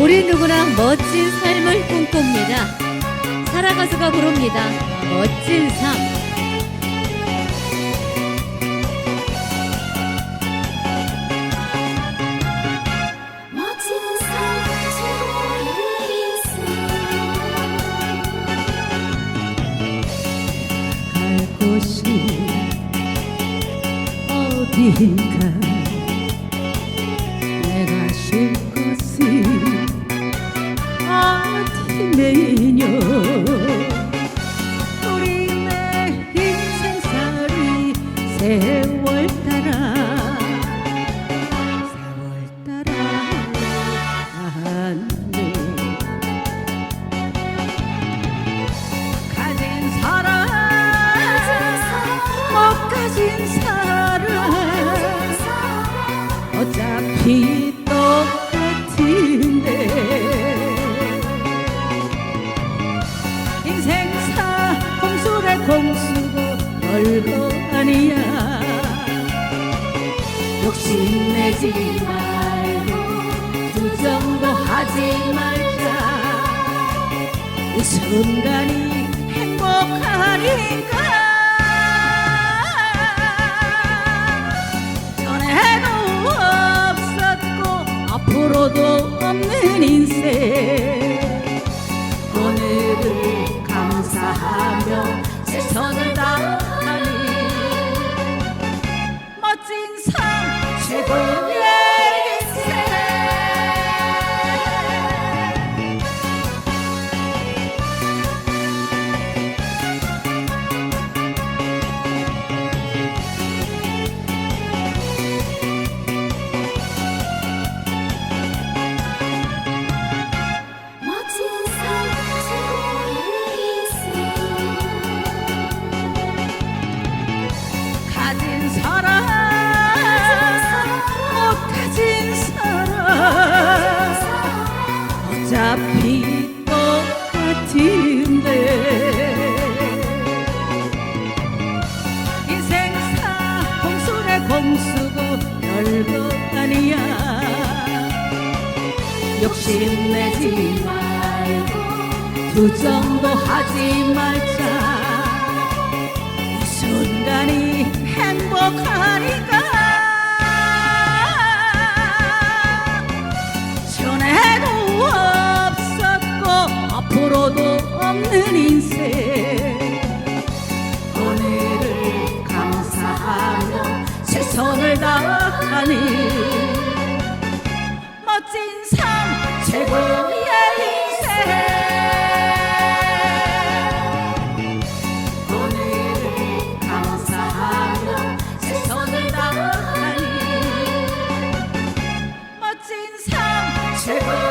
우리 누구나 멋진 삶을 꿈꿉니다. 살아가수가 부릅니다. 멋진 삶. 어딘가 어디매뇨 우리 내 인생살이 세월 따라 세월 따라 가네. 가진 사람 못 가진 사람 별거 아니야. 욕심내지 말고 두정도 하지 말자. 이 순간이 행복하니까. 전에도 없었고 앞으로도 없는 인생. 오늘을 감사하 어차피 똑같은데 인생사 공수래 공수고 별거 아니야. 욕심내지 말고 두정도 하지 말자. 이 순간이 행복하니까 불어도 없는 인생. 오늘을 감사하며 최선을 다하니 멋진 삶 최고의 인생. 오늘을 감사하며 최선을 다하니 멋진 삶 최고의...